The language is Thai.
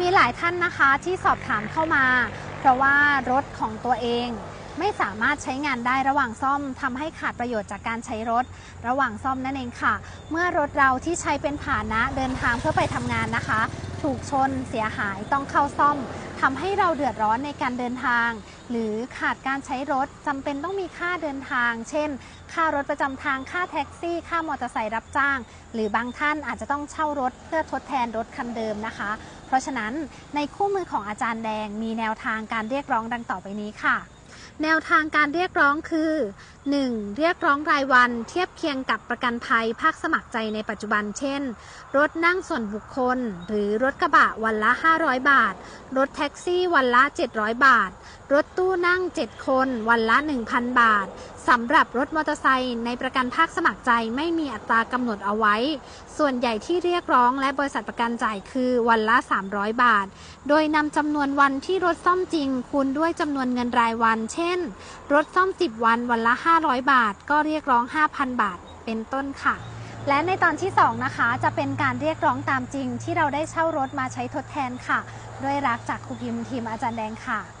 มีหลายท่านนะคะที่สอบถามเข้ามา เพราะว่ารถของตัวเอง ไม่สามารถใช้งานได้ระหว่างซ่อมทำให้ขาดประโยชน์จากการใช้รถ ระหว่างซ่อมนั่นเองค่ะ เมื่อรถเราที่ใช้เป็นผาหนะเดินทางเพื่อไปทำงานนะคะ ถูกชนเสียหายต้องเข้าซ่อมทำให้เราเดือดร้อนในการเดินทาง หรือขาดการใช้รถจำเป็นต้องมีค่าเดินทาง เช่น ค่ารถประจำทางค่าแท็กซี่ ค่ามอเตอร์ไซค์รับจ้าง หรือบางท่านอาจจะต้องเช่ารถเพื่อทดแทนรถคันเดิมนะคะ เพราะฉะนั้นในคู่มือของอาจารย์แดงมีแนวทางการเรียกร้องดังต่อไปนี้ค่ะ แนวทางการเรียกร้องคือ 1. เรียกร้องรายวันเทียบเคียงกับประกันภัยภาคสมัครใจในปัจจุบันเช่น รถนั่งส่วนบุคคล หรือรถกระบะวันละ 500 บาท รถแท็กซี่วันละ 700 บาท รถตู้นั่ง 7 คนวันละ 1,000 บาทสำหรับรถมอเตอร์ไซค์ในประกันภาคสมัครใจไม่มีอัตรากำหนดเอาไว้ ส่วนใหญ่ที่เรียกร้องและบริษัทประกันจ่ายคือวันละ 300 บาท โดยนำจำนวนวันที่รถซ่อมจริงคูณด้วยจำนวนเงินรายวัน เช่นช่น รถซ่อม 10 วันวันละ 500 บาท ก็เรียกร้อง 5,000 บาท เป็นต้นค่ะ และในตอนที่ 2 นะคะ จะเป็นการเรียกร้องตามจริง ที่เราได้เช่ารถมาใช้ทดแทนค่ะ ด้วยรักจากครูพิมพ์ทีมอาจารย์แดงค่ะ